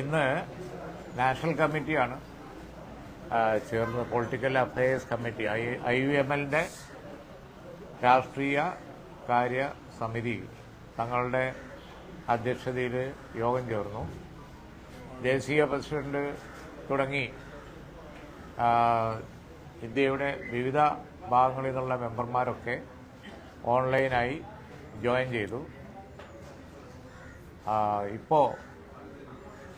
ഇന്ന് നാഷണൽ കമ്മിറ്റിയാണ്. ചേർന്ന political affairs committee I I U M എല്ലിന്റെ രാഷ്ട്രീയ കാര്യ സമിതി തങ്ങളുടെ അധ്യക്ഷതയിൽ യോഗം ചേർന്നു. ദേശീയ പ്രസിഡന്റ് തുടങ്ങി. ഇന്ത്യയുടെ വിവിധ ഭാഗങ്ങളിൽ നിന്നുള്ള മെമ്പർമാരൊക്കെ ഓൺലൈനായി ജോയിൻ ചെയ്തു. ഇപ്പോൾ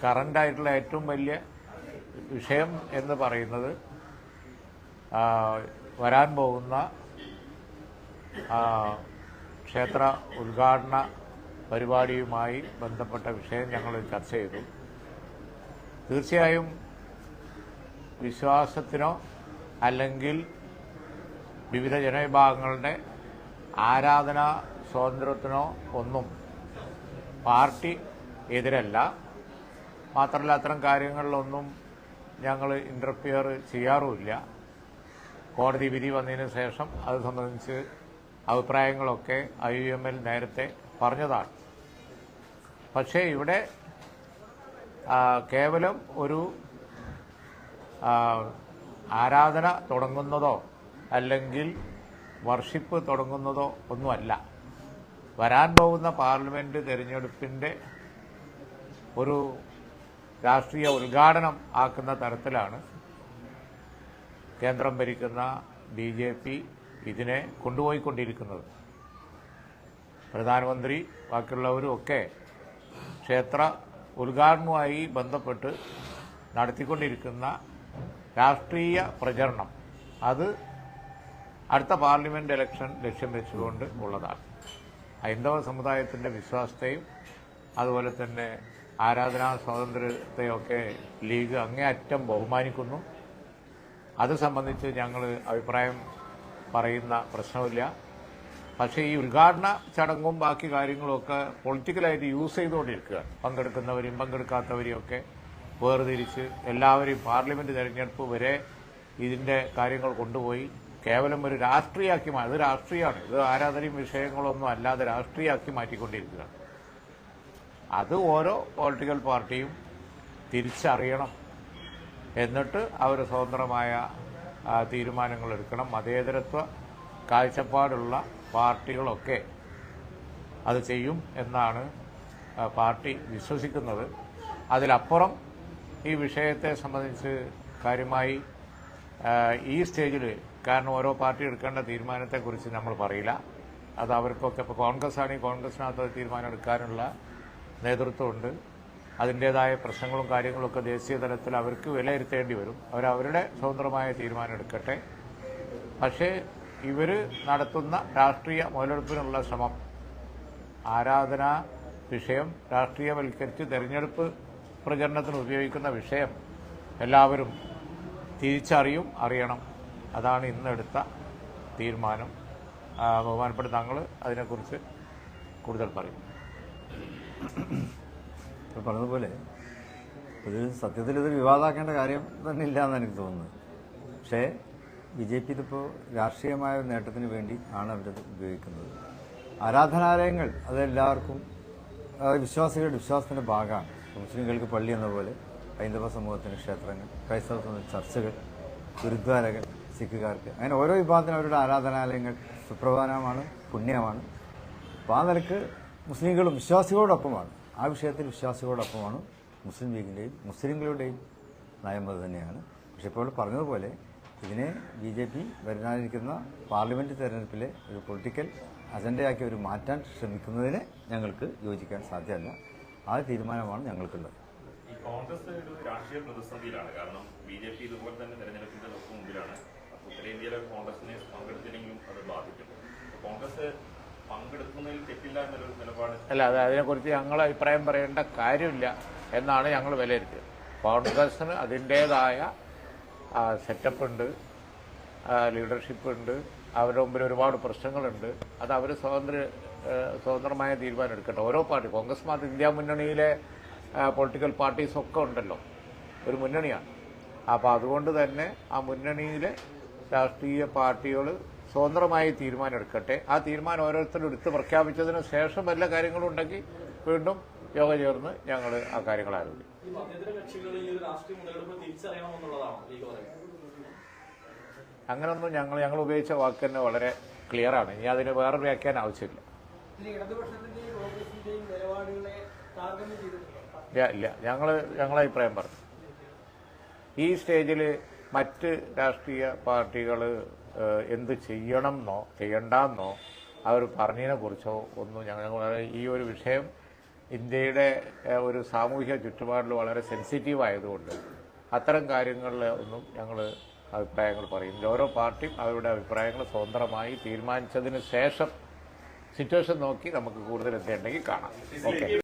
കറന്റായിട്ടുള്ള ഏറ്റവും വലിയ വിഷയം എന്ന് പറയുന്നത് വരാൻ പോകുന്ന ക്ഷേത്ര ഉദ്ഘാടന പരിപാടിയുമായി ബന്ധപ്പെട്ട വിഷയം ഞങ്ങൾ ചർച്ച ചെയ്തു. തീർച്ചയായും വിശ്വാസത്തിനോ അല്ലെങ്കിൽ വിവിധ ജനവിഭാഗങ്ങളുടെ ആരാധനാ സ്വാതന്ത്ര്യത്തിനോ ഒന്നും പാർട്ടി എതിരല്ല. മാത്രമല്ല അത്തരം കാര്യങ്ങളിലൊന്നും ഞങ്ങൾ ഇന്റർഫിയർ ചെയ്യാറുമില്ല. കോടതി വിധി വന്നതിന് ശേഷം അത് സംബന്ധിച്ച് അഭിപ്രായങ്ങളൊക്കെ ഐ യു എം എൽ നേരത്തെ പറഞ്ഞതാണ്. പക്ഷേ ഇവിടെ കേവലം ഒരു ആരാധന തുടങ്ങുന്നതോ അല്ലെങ്കിൽ വർഷിപ്പ് തുടങ്ങുന്നതോ ഒന്നുമല്ല. വരാൻ പോകുന്ന പാർലമെന്റ് തെരഞ്ഞെടുപ്പിന്റെ ഒരു രാഷ്ട്രീയ ഉദ്ഘാടനം ആക്കുന്ന തരത്തിലാണ് കേന്ദ്രം ഭരിക്കുന്ന ബി ജെ പി ഇതിനെ കൊണ്ടുപോയിക്കൊണ്ടിരിക്കുന്നത്. പ്രധാനമന്ത്രി ബാക്കിയുള്ളവരും ഒക്കെ ക്ഷേത്ര ഉദ്ഘാടനവുമായി ബന്ധപ്പെട്ട് നടത്തിക്കൊണ്ടിരിക്കുന്ന രാഷ്ട്രീയ പ്രചരണം. അത് അടുത്ത പാർലമെന്റ് ഇലക്ഷൻ ലക്ഷ്യം വെച്ചുകൊണ്ട് ഉള്ളതാണ്. ഹൈന്ദവ സമുദായത്തിന്റെ വിശ്വാസത്തെയും അതുപോലെ തന്നെ ആരാധനാ സ്വാതന്ത്ര്യത്തെയൊക്കെ ലീഗ് അങ്ങേയറ്റം ബഹുമാനിക്കുന്നു. അത് സംബന്ധിച്ച് ഞങ്ങൾ അഭിപ്രായം പറയുന്ന പ്രശ്നമില്ല. പക്ഷേ ഈ ഉദ്ഘാടന ചടങ്ങും ബാക്കി കാര്യങ്ങളൊക്കെ പൊളിറ്റിക്കലായിട്ട് യൂസ് ചെയ്തുകൊണ്ടിരിക്കുകയാണ് പങ്കെടുക്കുന്നവരും പങ്കെടുക്കാത്തവരെയും ഒക്കെ വേർതിരിച്ച് എല്ലാവരെയും പാർലമെന്റ് തെരഞ്ഞെടുപ്പ് വരെ ഇതിന്റെ കാര്യങ്ങൾ കൊണ്ടുപോയി കേവലം ഒരു രാഷ്ട്രീയമാക്കി അത് രാഷ്ട്രീയമാണ്. ഇത് ആരാധനയും വിഷയങ്ങളൊന്നും അല്ലാതെ രാഷ്ട്രീയമാക്കി മാറ്റിക്കൊണ്ടിരിക്കുകയാണ്. അത് ഓരോ പൊളിറ്റിക്കൽ പാർട്ടിയും തിരിച്ചറിയണം. എന്നിട്ട് അവർ സ്വതന്ത്രമായ തീരുമാനങ്ങൾ എടുക്കണം. മതേതരത്വ കാഴ്ചപ്പാടുള്ള പാർട്ടികളൊക്കെ അത് ചെയ്യും എന്നാണ് പാർട്ടി വിശ്വസിക്കുന്നത്. അതിലപ്പുറം ഈ വിഷയത്തെ സംബന്ധിച്ച് കാര്യമായി ഈ സ്റ്റേജിൽ കാരണം ഓരോ പാർട്ടി എടുക്കേണ്ട തീരുമാനത്തെക്കുറിച്ച് നമ്മൾ പറയില്ല. അത് അവർക്കൊക്കെ ഇപ്പോൾ കോൺഗ്രസ് ആണെങ്കിൽ കോൺഗ്രസിനകത്ത് തീരുമാനം എടുക്കാനുള്ള നേതൃത്വമുണ്ട്. അതിന്റെതായ പ്രശ്നങ്ങളും കാര്യങ്ങളൊക്കെ ദേശീയ തലത്തിൽ അവർക്ക് വിലയിരുത്തേണ്ടി വരും. അവരവരുടെ സ്വതന്ത്രമായ തീരുമാനം എടുക്കട്ടെ. പക്ഷേ ഇവർ നടത്തുന്ന രാഷ്ട്രീയ മുതലെടുപ്പിനുള്ള ശ്രമം ആരാധന വിഷയം രാഷ്ട്രീയവൽക്കരിച്ച് തെരഞ്ഞെടുപ്പ് പ്രചരണത്തിന് ഉപയോഗിക്കുന്ന വിഷയം എല്ലാവരും തിരിച്ചറിയും അറിയണം. അതാണ് ഇന്നെടുത്ത തീരുമാനം. ബഹുമാനപ്പെട്ട താങ്കൾ അതിനെക്കുറിച്ച് കൂടുതൽ പറയും. ഇപ്പോൾ പറഞ്ഞതുപോലെ ഇത് സത്യത്തിൽ ഇത് വിവാദമാക്കേണ്ട കാര്യം തന്നെ ഇല്ല എന്നാണ് എനിക്ക് തോന്നുന്നത്. പക്ഷേ ബി ജെ പി ഇതിപ്പോൾ രാഷ്ട്രീയമായ ഒരു നേട്ടത്തിന് വേണ്ടി ആണ് അവരത് ഉപയോഗിക്കുന്നത്. ആരാധനാലയങ്ങൾ അതെല്ലാവർക്കും വിശ്വാസികളുടെ വിശ്വാസത്തിന്റെ ഭാഗമാണ്. മുസ്ലിംകൾക്ക് പള്ളി എന്ന പോലെ ഹൈന്ദവ സമൂഹത്തിന് ക്ഷേത്രങ്ങൾ ക്രൈസ്തവ സമൂഹത്തിന് ചർച്ചകൾ ഗുരുദ്വാരകൾ സിഖുകാർക്ക് അങ്ങനെ ഓരോ വിഭാഗത്തിനും അവരുടെ ആരാധനാലയങ്ങൾ സുപ്രധാനമാണ് പുണ്യമാണ്. അപ്പോൾ ആ നിലയ്ക്ക് മുസ്ലിങ്ങളും വിശ്വാസികളോടൊപ്പമാണ്. ആ വിഷയത്തിൽ വിശ്വാസികളോടൊപ്പമാണ് മുസ്ലിം ലീഗിന്റെയും മുസ്ലിങ്ങളുടെയും നയം അത് തന്നെയാണ്. പക്ഷെ ഇപ്പോൾ പറഞ്ഞതുപോലെ ഇതിനെ ബി ജെ പി വരാനിരിക്കുന്ന പാർലമെന്റ് തെരഞ്ഞെടുപ്പിലെ ഒരു പൊളിറ്റിക്കൽ അജണ്ടയാക്കി ഒരു മാറ്റാൻ ശ്രമിക്കുന്നതിന് ഞങ്ങൾക്ക് യോജിക്കാൻ സാധ്യമല്ല. ആ തീരുമാനമാണ് ഞങ്ങൾക്കുള്ളത്. കോൺഗ്രസ് ഒരു കാരണം ഇതുപോലെ തന്നെ കോൺഗ്രസ് അല്ല അത് അതിനെക്കുറിച്ച് ഞങ്ങൾ അഭിപ്രായം പറയേണ്ട കാര്യമില്ല എന്നാണ് ഞങ്ങൾ വിലയിരുത്തിയത്. കോൺഗ്രസിന് അതിന്റേതായ സെറ്റപ്പ് ഉണ്ട് ലീഡർഷിപ്പ് ഉണ്ട് അവരുടെ മുമ്പിൽ ഒരുപാട് പ്രശ്നങ്ങളുണ്ട്. അത് അവർ സ്വതന്ത്ര സ്വതന്ത്രമായ തീരുമാനം എടുക്കട്ടെ. ഓരോ പാർട്ടി കോൺഗ്രസ് മാത്രം ഇന്ത്യ മുന്നണിയിലെ പൊളിറ്റിക്കൽ പാർട്ടീസ് ഒക്കെ ഉണ്ടല്ലോ. ഒരു മുന്നണിയാണ്. അപ്പോൾ അതുകൊണ്ട് തന്നെ ആ മുന്നണിയിലെ രാഷ്ട്രീയ പാർട്ടികൾ സ്വതന്ത്രമായി തീരുമാനം എടുക്കട്ടെ ആ തീരുമാനം ഓരോരുത്തരും എടുത്ത് പ്രഖ്യാപിച്ചതിന് ശേഷം വല്ല കാര്യങ്ങളും ഉണ്ടെങ്കിൽ വീണ്ടും യോഗം ചേർന്ന് ഞങ്ങൾ ആ കാര്യങ്ങൾ ആരംഭിക്കും. അങ്ങനൊന്നും ഞങ്ങൾ ഞങ്ങൾ ഉപയോഗിച്ച വാക്ക് തന്നെ വളരെ ആണ്. ഇനി അതിന് വേറെ വ്യാഖ്യാനം ആവശ്യമില്ല. ഇല്ല ഞങ്ങൾ ഞങ്ങളെ അഭിപ്രായം പറഞ്ഞു. ഈ സ്റ്റേജിൽ മറ്റ് രാഷ്ട്രീയ പാർട്ടികൾ എന്ത് ചെയ്യണം എന്നോ ചെയ്യണ്ടെന്നോ അവർ പറഞ്ഞതിനെ കുറിച്ചോ ഒന്നും ഞങ്ങൾ ഈ ഒരു വിഷയം ഇന്ത്യയുടെ ഒരു സാമൂഹിക ചുറ്റുപാടിൽ വളരെ സെൻസിറ്റീവ് ആയതുകൊണ്ട് അത്തരം കാര്യങ്ങളിൽ ഒന്നും ഞങ്ങൾ അഭിപ്രായങ്ങൾ പറയും. ഓരോ പാർട്ടിയും അവരുടെ അഭിപ്രായങ്ങൾ സ്വതന്ത്രമായി തീരുമാനിച്ചതിന് ശേഷം സിറ്റുവേഷൻ നോക്കി നമുക്ക് കൂടുതൽ എത്തേണ്ടെങ്കിൽ കാണാം. ഓക്കെ